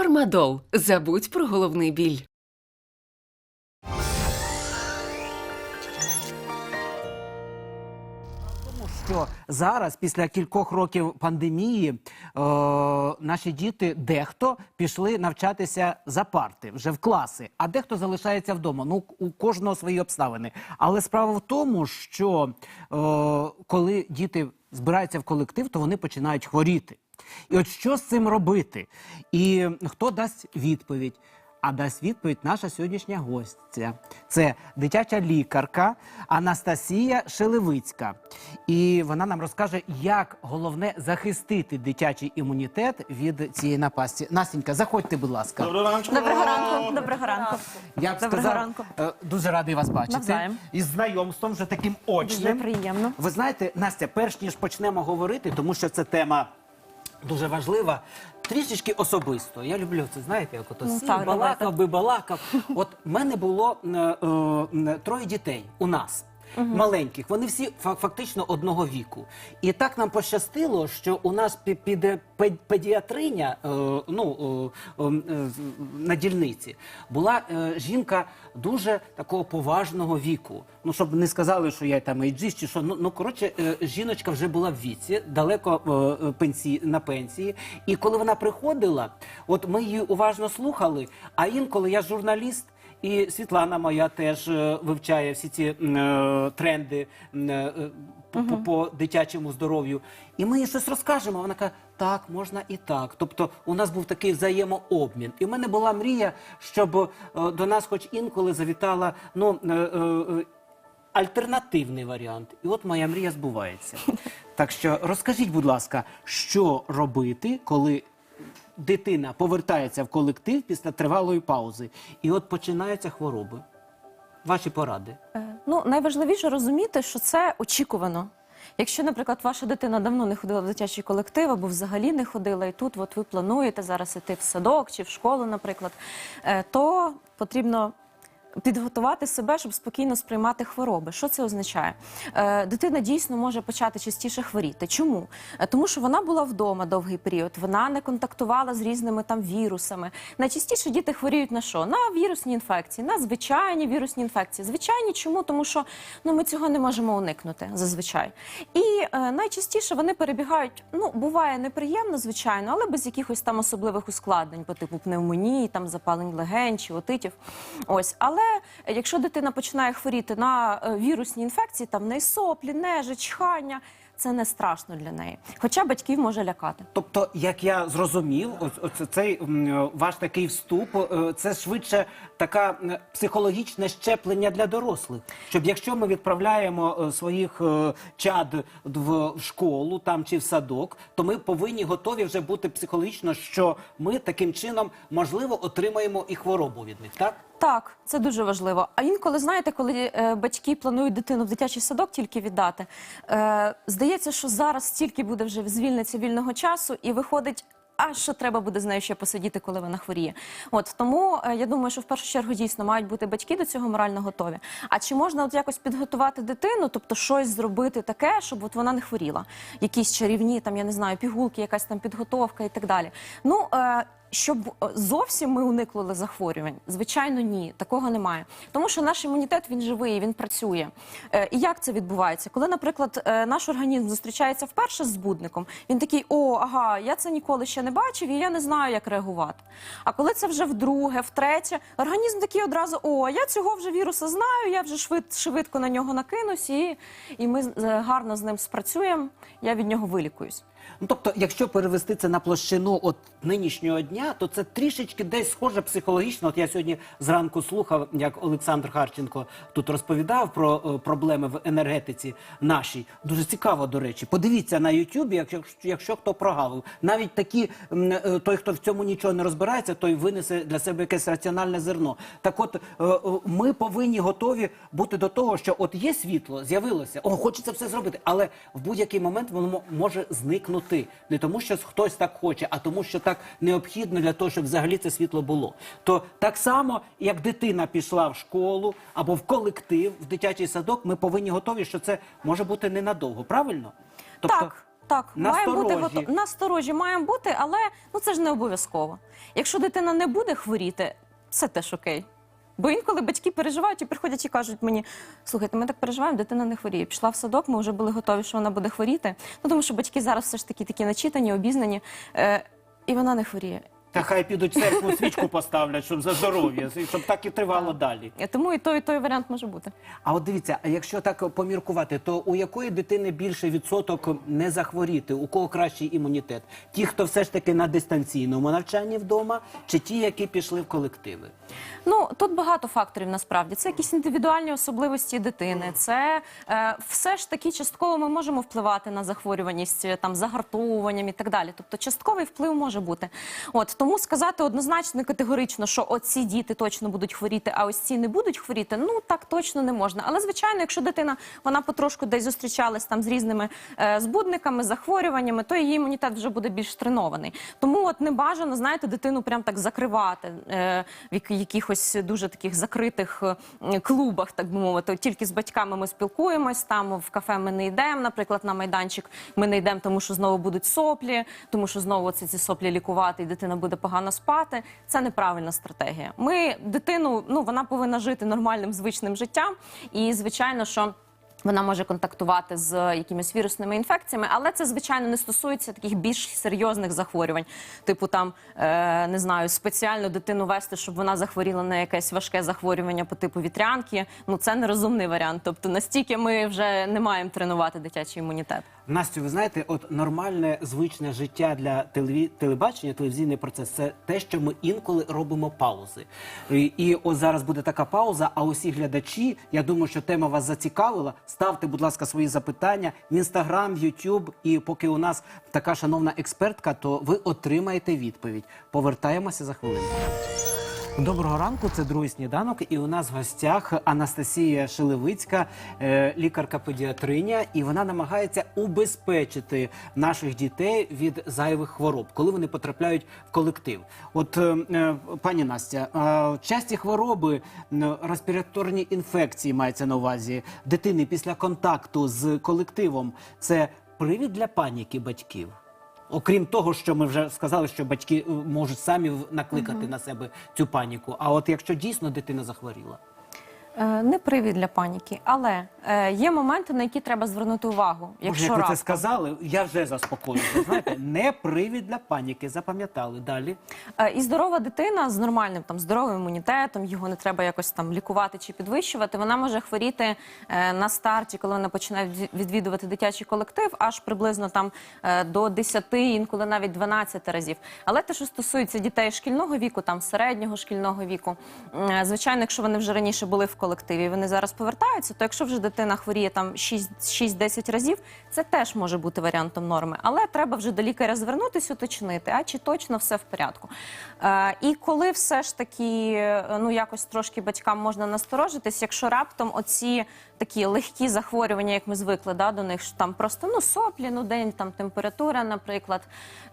Фармадол. Забудь про головний біль. Що зараз, після кількох років пандемії, е, наші діти дехто пішли навчатися за парти вже в класи, а дехто залишається вдома. Ну у кожного свої обставини. Але справа в тому, що е, коли діти збираються в колектив, то вони починають хворіти. І от що з цим робити? І хто дасть відповідь? А дасть відповідь наша сьогоднішня гостя. Це дитяча лікарка Анастасія Шелевицька. І вона нам розкаже, як головне захистити дитячий імунітет від цієї напасті. Настенька, заходьте, будь ласка. Доброго ранку. Доброго ранку. Доброго ранку. Я б Доброго сказав, ранку. е, дуже радий вас бачити. Навзаєм. Із знайомством вже таким Дуже очним. приємно. Ви знаєте, Настя, перш ніж почнемо говорити, тому що це тема дуже важлива. Трішечки особисто. Я люблю це, знаєте, як ото Ну, сів, так, балакав би балакав. От в мене було е, е, троє дітей у нас. Маленьких, вони всі фа- фактично одного віку. І так нам пощастило, що у нас пі- піде пе- педіатриня е, ну, е, е, на дільниці була жінка дуже такого поважного віку. Ну, щоб не сказали, що я там ейджист, чи що. Ну, ну коротше, жіночка вже була в віці, далеко пенсії, на пенсії. І коли вона приходила, от ми її уважно слухали, а інколи я журналіст. І Світлана моя теж е, вивчає всі ці е, тренди е, по, по, по дитячому здоров'ю. І ми їй щось розкажемо. Вона каже, так, можна і так. Тобто у нас був такий взаємообмін. І в мене була мрія, щоб до нас, хоч інколи, завітала ну, альтернативний варіант. І от моя мрія збувається. Так що розкажіть, будь ласка, що робити, коли дитина повертається в колектив після тривалої паузи, і от починаються хвороби. Ваші поради. Е, Ну, найважливіше розуміти, що це очікувано. Якщо, наприклад, ваша дитина давно не ходила в дитячий колектив або взагалі не ходила, і тут от ви плануєте зараз іти в садок чи в школу, наприклад, е, то потрібно підготувати себе, щоб спокійно сприймати хвороби. Що це означає? Е, Дитина дійсно може почати частіше хворіти. Чому? Е, Тому що вона була вдома довгий період, вона не контактувала з різними там вірусами. Найчастіше діти хворіють на що? На вірусні інфекції, на звичайні вірусні інфекції. Звичайні чому? Тому що ну, ми цього не можемо уникнути зазвичай. І е, найчастіше вони перебігають, ну, буває неприємно, звичайно, але без якихось там особливих ускладнень, по типу пневмонії, там запалень легень чи отитів. Ось, але е, якщо дитина починає хворіти на е, вірусні інфекції, там не соплі, нежить, чхання, це не страшно для неї. Хоча батьків може лякати. Тобто, як я зрозумів, ось, цей ваш такий вступ, е, це швидше така психологічне щеплення для дорослих. Щоб якщо ми відправляємо е, своїх чад в школу там чи в садок, то ми повинні готові вже бути психологічно, що ми таким чином можливо отримаємо і хворобу від них, так? Так, це дуже важливо. А інколи, знаєте, коли е, батьки планують дитину в дитячий садок тільки віддати, е, здається, що зараз стільки буде вже звільниться вільного часу, і виходить. А що треба буде з нею ще посидіти, коли вона хворіє? От тому е, я думаю, що в першу чергу дійсно мають бути батьки до цього морально готові. А чи можна от якось підготувати дитину, тобто щось зробити таке, щоб от вона не хворіла? Якісь чарівні, там я не знаю, пігулки, якась там підготовка і так далі. Ну е, щоб е, зовсім ми уникли захворювань, звичайно, ні, такого немає. Тому що наш імунітет він живий, він працює. Е, І як це відбувається? Коли, наприклад, е, наш організм зустрічається вперше з збудником, він такий: о, ага, я це ніколи ще не бачив, і я не знаю, як реагувати. А коли це вже вдруге, втретє, організм такий одразу: о, я цього вже віруса знаю, я вже швид, швидко на нього накинусь, і, і ми гарно з ним спрацюємо. Я від нього вилікуюсь. Ну, тобто, якщо перевести це на площину от нинішнього дня, то це трішечки десь схоже психологічно. От я сьогодні зранку слухав, як Олександр Харченко тут розповідав про е, проблеми в енергетиці нашій. Дуже цікаво, до речі. Подивіться на Ютубі, якщо, якщо хто прогавив. Навіть такі, е, той, хто в цьому нічого не розбирається, той винесе для себе якесь раціональне зерно. Так от, е, е, ми повинні готові бути до того, що от є світло, з'явилося, о, хочеться все зробити, але в будь-який момент воно може зникнути. Не тому, що хтось так хоче, а тому, що так необхідно для того, щоб взагалі це світло було. То так само, як дитина пішла в школу або в колектив, в дитячий садок, ми повинні готові, що це може бути ненадовго, правильно? Тобто Так. так. Має бути готов... насторожі має бути, але ну це ж не обов'язково. Якщо дитина не буде хворіти, це теж окей. Бо інколи батьки переживають і приходять і кажуть мені: слухайте, ми так переживаємо, дитина не хворіє. Пішла в садок, ми вже були готові, що вона буде хворіти. Ну тому що батьки зараз все ж таки такі начитані, обізнані, е, і вона не хворіє. Та хай підуть в церкву свічку поставлять, щоб за здоров'я, щоб так і тривало далі. Е, Тому і той, і той варіант може бути. А от дивіться, а якщо так поміркувати, то у якої дитини більше відсоток не захворіти? У кого кращий імунітет? Ті, хто все ж таки на дистанційному навчанні вдома, чи ті, які пішли в колективи? Ну тут багато факторів насправді. Це якісь індивідуальні особливості дитини. Це е, все ж таки частково ми можемо впливати на захворюваність е, там загартовуванням і так далі. Тобто частковий вплив може бути. От тому сказати однозначно категорично, що оці діти точно будуть хворіти, а ось ці не будуть хворіти. Ну так точно не можна. Але звичайно, якщо дитина вона потрошку десь зустрічалась там з різними е, збудниками, захворюваннями, то її імунітет вже буде більш тренований. Тому от не бажано, знаєте, дитину прям так закривати е, в якихось дуже таких закритих е, клубах, так би мовити. Тільки з батьками ми спілкуємось, там в кафе ми не йдемо, наприклад, на майданчик ми не йдемо, тому що знову будуть соплі, тому що знову це ці соплі лікувати, і дитина буде погано спати. Це неправильна стратегія. Ми дитину, ну вона повинна жити нормальним звичним життям, і звичайно, що. Вона може контактувати з якимись вірусними інфекціями, але це звичайно не стосується таких більш серйозних захворювань, типу там е, не знаю, спеціально дитину вести, щоб вона захворіла на якесь важке захворювання по типу вітрянки. Ну це нерозумний варіант. Тобто настільки ми вже не маємо тренувати дитячий імунітет. Настю, ви знаєте, от нормальне звичне життя для телеві... телебачення, телевізійний процес це те, що ми інколи робимо паузи. І, і ось зараз буде така пауза. А усі глядачі, я думаю, що тема вас зацікавила. Ставте, будь ласка, свої запитання в інстаграм, Ютуб. І поки у нас така шановна експертка, то ви отримаєте відповідь. Повертаємося за хвилину. Доброго ранку, це другий сніданок, і у нас в гостях Анастасія Шелевицька, е, лікарка-педіатриня, і вона намагається убезпечити наших дітей від зайвих хвороб, коли вони потрапляють в колектив. От, е, е, пані Настя, часті хвороби, респіраторні інфекції мається на увазі дитини після контакту з колективом. Це привід для паніки батьків. Окрім того, що ми вже сказали, що батьки е, можуть самі накликати на себе цю паніку. А от якщо дійсно дитина захворіла, не привід для паніки, але е, є моменти, на які треба звернути увагу. Якщо як ви це сказали, я вже заспокоюся. Знаєте, не привід для паніки. Запам'ятали далі. Е, І здорова дитина з нормальним там здоровим імунітетом, його не треба якось там лікувати чи підвищувати. Вона може хворіти е, на старті, коли вона починає відвідувати дитячий колектив, аж приблизно там е, до 10, інколи навіть 12 разів. Але те, що стосується дітей шкільного віку, там середнього шкільного віку, е, звичайно, якщо вони вже раніше були в колективі, вони зараз повертаються, то якщо вже дитина хворіє там 6 6-10 разів, це теж може бути варіантом норми. Але треба вже до лікаря звернутися, уточнити, а чи точно все в порядку. Е, і коли все ж таки е, ну якось трошки батькам можна насторожитись, якщо раптом оці такі легкі захворювання, як ми звикли да, до них, що там просто ну соплі, ну день там температура, наприклад,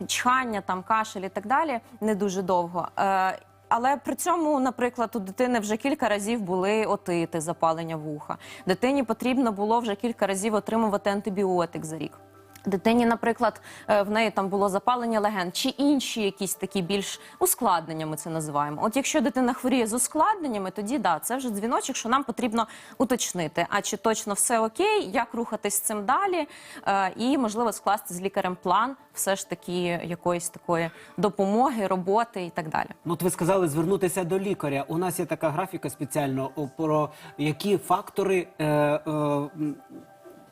чхання, там кашель і так далі, не дуже довго. Е, але при цьому, наприклад, у дитини вже кілька разів були отити, запалення вуха. Дитині потрібно було вже кілька разів отримувати антибіотик за рік. Дитині, наприклад, е, в неї там було запалення леген чи інші якісь такі більш ускладнення, ми це називаємо. От якщо дитина хворіє з ускладненнями, тоді да, це вже дзвіночок, що нам потрібно уточнити, а чи точно все окей, як рухатись з цим далі, е, і можливо скласти з лікарем план все ж таки якоїсь такої допомоги, роботи і так далі. Ну, от ви сказали звернутися до лікаря. У нас є така графіка спеціально про які фактори. Е, е,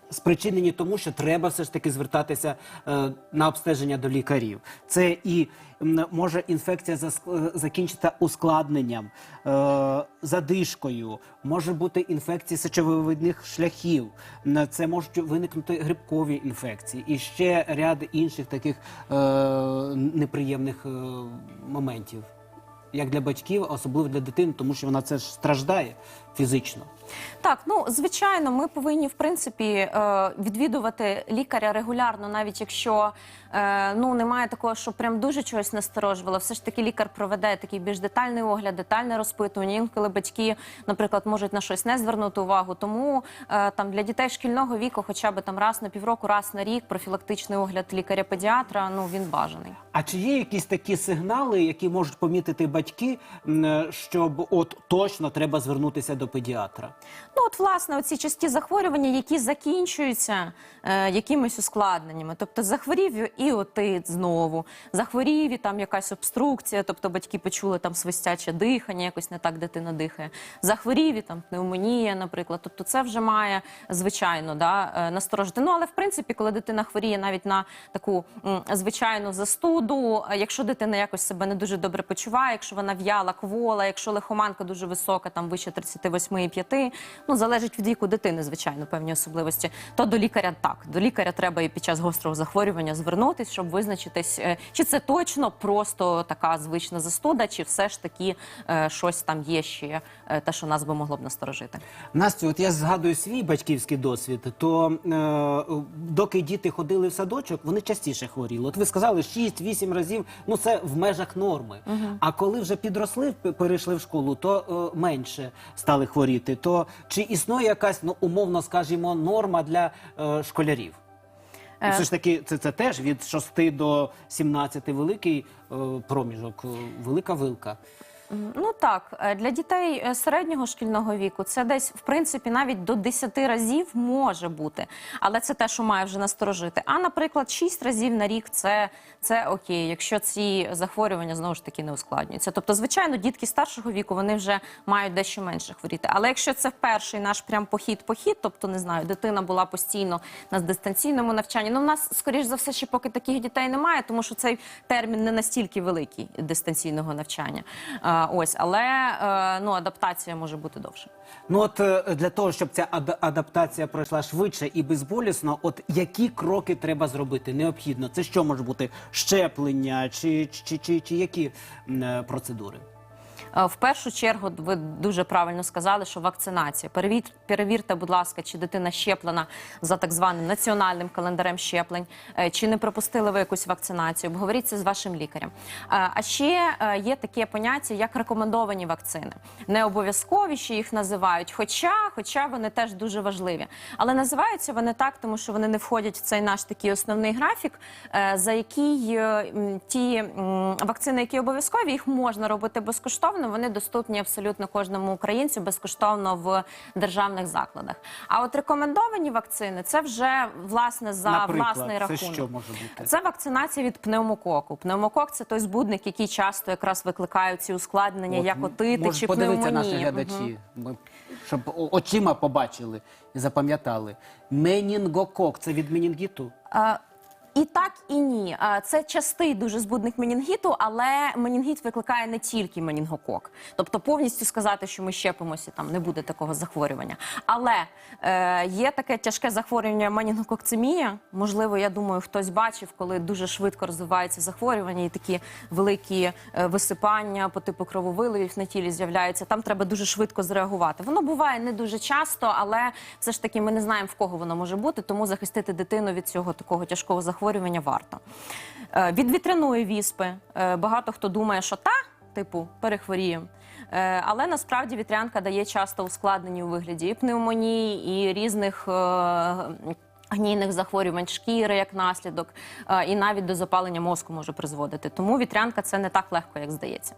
Спричинені тому, що треба все ж таки звертатися е, на обстеження до лікарів. Це і може інфекція зас- е, закінчиться ускладненням, е, задишкою, може бути інфекції сечовивідних шляхів. Це можуть виникнути грибкові інфекції і ще ряд інших таких е, неприємних моментів. як для батьків, особливо для дитини, тому що вона це ж страждає фізично. Так, ну звичайно, ми повинні в принципі е, відвідувати лікаря регулярно, навіть якщо е, ну немає такого, що прям дуже чогось насторожувало. Все ж таки лікар проведе такий більш детальний огляд, детальне розпитування. Інколи батьки, наприклад, можуть на щось не звернути увагу. Тому е, там для дітей шкільного віку, хоча б там раз на півроку, раз на рік, профілактичний огляд лікаря-педіатра, ну він бажаний. А чи є якісь такі сигнали, які можуть помітити батьки, щоб от точно треба звернутися до педіатра? Ну, от, власне, оці часті захворювання, які закінчуються е, якимись ускладненнями. Тобто захворів і отит знову, захворів і там якась обструкція, тобто батьки почули там свистяче дихання, якось не так дитина дихає. Захворів і там пневмонія, наприклад. Тобто це вже має, звичайно, да, е, насторожити. Ну, але в принципі, коли дитина хворіє навіть на таку звичайну застуду, якщо дитина якось себе не дуже добре почуває, якщо вона в'яла, квола, якщо лихоманка дуже висока, там вище 38,5, ну залежить від віку дитини, звичайно, певні особливості, то до лікаря так. До лікаря треба і під час гострого захворювання звернутись, щоб визначитись, е, чи це точно просто така звична застуда, чи все ж таки е, щось там є ще е, те, що нас би могло б насторожити. Настю, от я згадую свій батьківський досвід, то е, доки діти ходили в садочок, вони частіше хворіли. От ви сказали 6-8 разів, ну це в межах норми. А коли вже підросли, перейшли в школу, то е, менше стали хворіти. То чи існує якась, ну умовно скажімо, норма для е, школярів? Е. Все ж таки, це, це теж від 6 до 17 великий е, проміжок, е, велика вилка. Ну так, е, для дітей е, середнього шкільного віку це десь в принципі навіть до 10 разів може бути, але це те, що має вже насторожити. А наприклад, 6 разів на рік це, це окей, якщо ці захворювання знову ж таки не ускладнюються. Тобто, звичайно, дітки старшого віку вони вже мають дещо менше хворіти. Але якщо це перший наш прям похід-похід, тобто не знаю, дитина була постійно на дистанційному навчанні. Ну, в нас скоріш за все ще поки таких дітей немає, тому що цей термін не настільки великий дистанційного навчання. Ось, але е, ну адаптація може бути довше. Ну от е, для того, щоб ця адаптація пройшла швидше і безболісно, от які кроки треба зробити? Необхідно. Це що може бути? Щеплення чи, чи, чи, чи які е, процедури? Е, В першу чергу ви дуже правильно сказали, що вакцинація. Перевір, перевірте, будь ласка, чи дитина щеплена за так званим національним календарем щеплень, е, чи не пропустили ви якусь вакцинацію. Обговоріть це з вашим лікарем. Е, А ще є таке поняття, як рекомендовані вакцини. Не обов'язкові, що їх називають, хоча, хоча вони теж дуже важливі. Але називаються вони так, тому що вони не входять в цей наш такий основний графік, за який ті вакцини, які обов'язкові, їх можна робити безкоштовно. Вони доступні абсолютно кожному українцю безкоштовно в державних закладах. А от рекомендовані вакцини це вже власне за Наприклад, власний це рахунок. що може бути? Це вакцинація від пневмококу. Пневмокок це той збудник, який часто якраз викликає ці ускладнення, От, як отити чи пневмонії. наші глядачі, ми, щоб очима побачили і запам'ятали. Менінгокок це від менінгіту. А, І так, і ні. Це частий дуже збудник менінгіту, але менінгіт викликає не тільки менінгокок. Тобто повністю сказати, що ми щепимося, там не буде такого захворювання. Але е, є таке тяжке захворювання менінгококцемія. Можливо, я думаю, хтось бачив, коли дуже швидко розвивається захворювання і такі великі е, висипання по типу крововиливів на тілі з'являються. Там треба дуже швидко зреагувати. Воно буває не дуже часто, але все ж таки ми не знаємо, в кого воно може бути, тому захистити дитину від цього такого тяжкого захворювання варто. Е, Від вітряної віспи е, багато хто думає, що та, типу, перехворіємо. Е, Але насправді вітрянка дає часто ускладнені у вигляді і пневмонії, і різних. Гнійних захворювань шкіри як наслідок, і навіть до запалення мозку може призводити. Тому вітрянка це не так легко, як здається.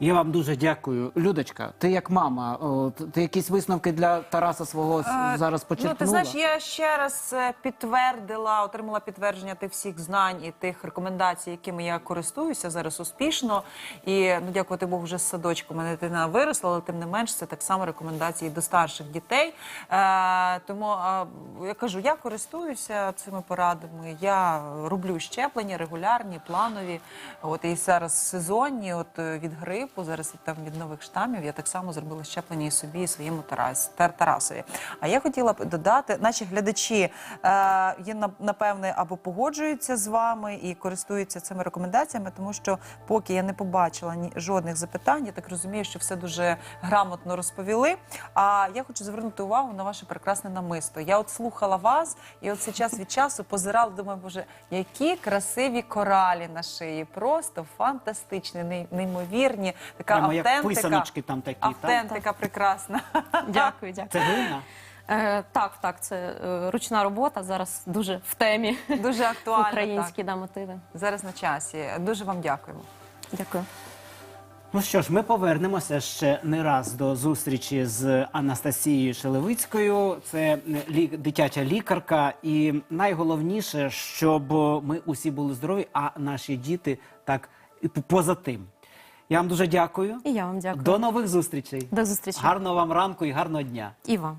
Я вам дуже дякую. Людочка, ти як мама, о, ти якісь висновки для Тараса свого с- Е, зараз почерпнула? Ну, ти знаєш, я ще раз е, підтвердила, отримала підтвердження тих всіх знань і тих рекомендацій, якими я користуюся зараз успішно. І ну, дякувати Богу, вже з садочку мене дитина виросла, але тим не менш це так само рекомендації до старших дітей. Е, тому е, я кажу, я користуюся цими порадами. Я роблю щеплення регулярні, планові. От і зараз сезонні, от е, від грипу, зараз там від нових штамів. Я так само зробила щеплення і собі, і своєму Тарас, Тарасові. А я хотіла б додати, наші глядачі е, є на- напевне або погоджуються з вами і користуються цими рекомендаціями, тому що поки я не побачила ні жодних запитань, я так розумію, що все дуже грамотно розповіли. А я хочу звернути увагу на ваше прекрасне намисто. Я от слухала вас, і от час від часу позирала, думаю, боже, які красиві коралі на шиї. Просто фантастичні, ней- неймовірні. Така Прямо як автентика. писаночки там такі, так? Автентика прекрасна. Дякую, дякую. Це глина? Е, так, так, це е, ручна робота. Зараз дуже в темі. Дуже актуально. Українські так. да, мотиви. Зараз на часі. Дуже вам дякуємо. Дякую. Ну що ж, ми повернемося ще не раз до зустрічі з Анастасією Шелевицькою. Це е, лі- дитяча лікарка. І найголовніше, щоб ми усі були здорові, а наші діти так і поза тим. Я вам дуже дякую. І я вам дякую. До нових зустрічей. До зустрічі. Гарного вам ранку і гарного дня. І вам.